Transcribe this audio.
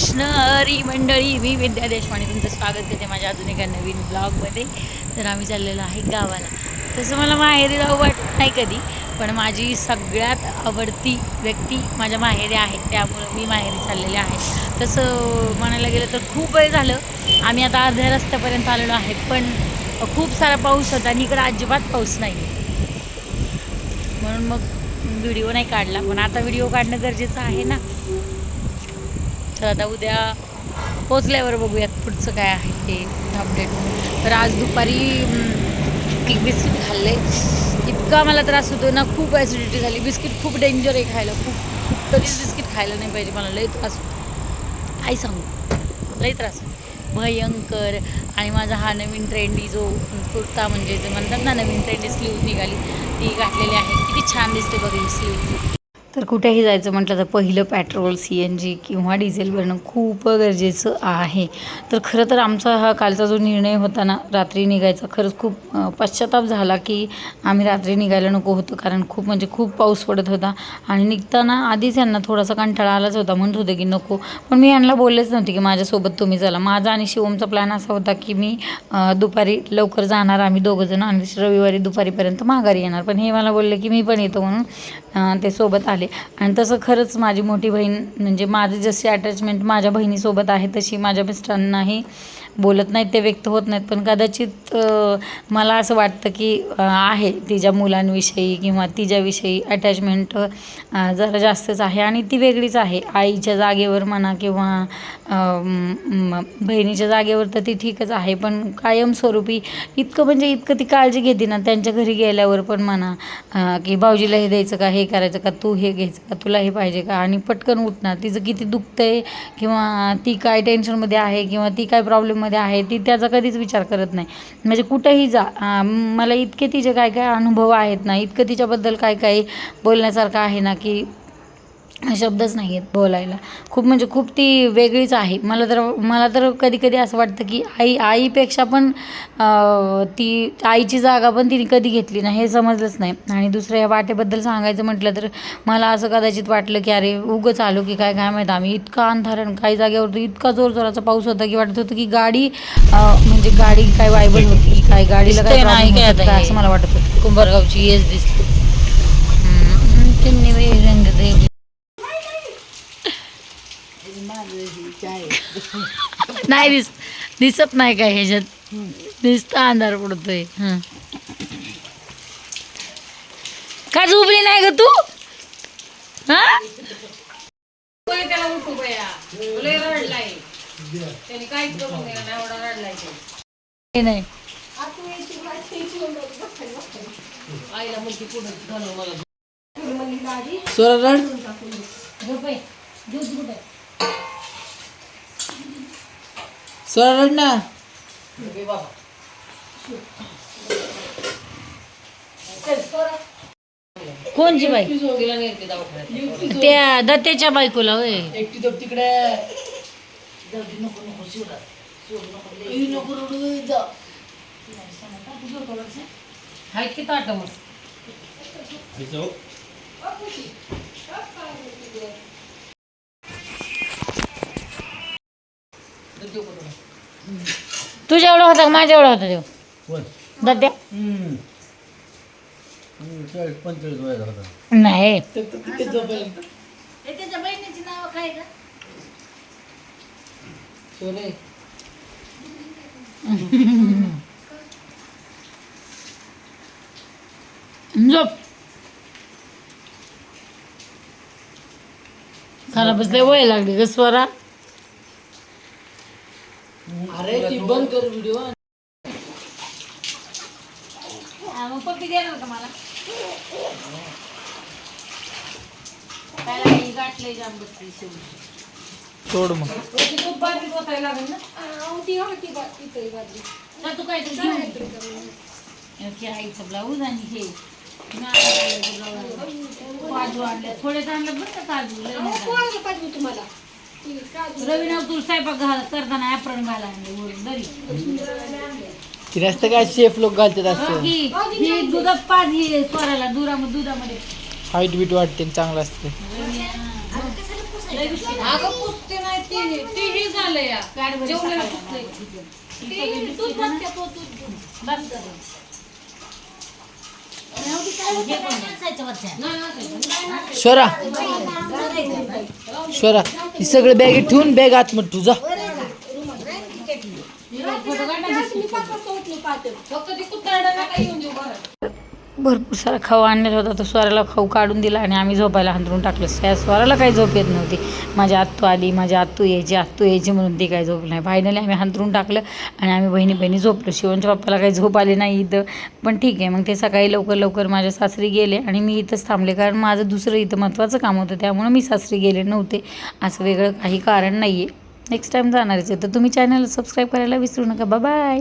कृष्ण हरी मंडळी मी विद्या देशपांडे तुमचं स्वागत करते माझ्या अजून एका नवीन ब्लॉगमध्ये. तर आम्ही चाललेलो आहे गावाला. तसं मला माहेरी जाऊ वाटत नाही कधी पण माझी सगळ्यात आवडती व्यक्ती माझ्या माहेरी आहे त्यामुळं मी माहेरी चाललेले आहे. तसं म्हणायला गेलं तर खूप वेळ झालं. आम्ही आता अर्ध्या रस्त्यापर्यंत आलेलो आहे पण खूप सारा पाऊस होता आणि इकडं अजिबात पाऊस नाही. म्हणून मग व्हिडिओ नाही काढला पण आता व्हिडिओ काढणं गरजेचं आहे ना. तर आता उद्या पोचल्यावर बघूयात पुढचं काय आहे ते अपडेट तर आज दुपारी एक बिस्किट खाल्ले इतका मला त्रास होतो ना खूप ॲसिडिटी झाली. बिस्किट खूप डेंजर आहे खायला. खूप खूप कधीच बिस्किट खायला नाही पाहिजे मला. लई त्रास होतो. आई सांगू लई त्रास होतो. भयंकर. आणि माझा हा नवीन ट्रेंडी जो कुर्ता म्हणजे जे म्हणतात ना नवीन ट्रेंडी स्लीव निघाली. ती घातलेली आहे. किती छान दिसते बघ स्लीव तर कुठेही जायचं म्हटलं तर पहिलं पेट्रोल सी एन जी किंवा डिझेल भरणं खूप गरजेचं आहे. तर खरं तर आमचा हा कालचा जो निर्णय होता ना रात्री निघायचा खरंच खूप पश्चाताप झाला की आम्ही रात्री निघायला नको होतं कारण खूप म्हणजे खूप पाऊस पडत होता आणि निघताना आधीच यांना थोडासा कंटाळा आलाच होता म्हणत होते की नको. पण मी यांना बोललेच नव्हते की माझ्यासोबत तुम्ही चला. माझा आणि शिवमचा प्लॅन असा होता की मी दुपारी लवकर जाणार आम्ही दोघंजण आणि रविवारी दुपारीपर्यंत माघारी येणार. पण हे मला बोलले की मी पण येतो म्हणून ते सोबत आले. आणि तसं खरंच माझी मोठी बहीण म्हणजे माझं जशी अटॅचमेंट माझ्या बहिणीसोबत आहे तशी माझ्या मिस्टरांनाही बोलत नाहीत ते व्यक्त होत नाहीत. पण कदाचित मला असं वाटतं की आहे तिच्या मुलांविषयी किंवा तिच्याविषयी अटॅचमेंट जरा जास्तच आहे. आणि ती वेगळीच आहे. आईच्या जागेवर म्हणा किंवा बहिणीच्या जागेवर तर ती ठीकच आहे. पण कायमस्वरूपी इतकं म्हणजे इतकं ती काळजी घेते ना त्यांच्या घरी गेल्यावर पण म्हणा की भाऊजीला हे द्यायचं का हे करायचं का तू हे घ्यायचं का? तुला हे पाहिजे का? आणि पटकन उठणार. तिचं किती दुखतं आहे किंवा ती काय टेन्शनमध्ये आहे किंवा ती काय प्रॉब्लेममध्ये आहे ती त्याचा कधीच विचार करत नाही. म्हणजे कुठंही जा. मला इतके तिचे काय काय अनुभव आहेत ना इतकं तिच्याबद्दल काय काय बोलण्यासारखं आहे ना की शब्दच नाही आहेत बोलायला. खूप म्हणजे खूप ती वेगळीच आहे. मला तर मला तर कधी कधी असं वाटतं की आई आईपेक्षा पण ती आईची जागा पण तिने कधी घेतली नाही हे समजलंच नाही. आणि दुसऱ्या या वाटेबद्दल सांगायचं म्हटलं तर मला असं कदाचित वाटलं की अरे उगंच आलो की काय काय माहीत? आम्ही इतका अंधारण काही जागेवर इतका जोर जोराचा पाऊस होता की वाटत होतं की गाडी म्हणजे गाडी काय वायबल होती काय गाडीला काय दिसतंय ना, problem काय होता आता काय हे? असं मला वाटत होतं. कुंभारगावची येस दिसते चिमणी वेगळी रंग दे. नाही दिस दिसत नाही काय ह्याच्यात? दिसत अंधार पडतोय. हं. का झोपली नाही ग तू? हा? नाही सोरड झोप आहे. झोप. सोरड ना कोणची बाई? त्या दत्तेच्या बायकोला होय. एकटी तिकडे. नको रडू, जा. हाय की ताट मग तुझ्या एवढा होता का माझ्या एवढा होता देव कोण? दत्त्या हम्म. हम्म, चाळीस पंचेचाळीस वयाचा होता. नाही. झोप खराबच लय वय लागली ग स्वरा अरे ती बंद कर व्हिडिओ मग पप्पी देणार का मला? गाठले जाम बसली सोड मग. पोचायला लागेल ना? तर तू काय ते घेऊन ये. हे आईचं ब्लाऊज आणि हे. ब्लाऊज. काजू आणले थोडे आणले बरं का काजू लय नाही आणले. रवीना तू स्वयंपाक घाल करताना ऍप्रन घाला आणले वरून दरी. ती रस्ते काय शेफ लोक घालतात हो असं? की, ही दुधात पाच ही स्वराला दुधामध्ये दुधामध्ये. हाईट बीट वाटते चांगलं असते अगं पुसते नाही ती. ती झालं या. जेवलेलं पुसलंय. ती दूध बघते तो दूध. शोरा. शोरा ही सगळं बॅगेत ठेवून बॅग आतमध्ये तुझा फक्त भरपूर सारा खाऊ आणलेला होता. तो स्वराला खाऊ काढून दिला आणि आम्ही झोपायला हंतरून टाकलं. त्या स्वराला काही झोप येत नव्हती. माझी आत्तू आली माझी आत्तू यायची आत्तू यायची म्हणून ती काही झोप नाही. फायनली आम्ही हंतरून टाकलं आणि आम्ही बहिणी बहिणी झोपलो. शिवनच्या पप्पाला काही झोप आली नाही इथं. पण ठीक आहे मग ते सकाळी लवकर लवकर माझ्या सासरी गेले आणि मी इथंच थांबले. कारण माझं दुसरं इथं महत्त्वाचं काम होतं. त्यामुळं मी सासरी गेले नव्हते. असं वेगळं काही कारण नाही आहे नेक्स्ट टाईम जाणारच आहे. तर तुम्ही चॅनल सबस्क्राईब करायला विसरू नका. बाय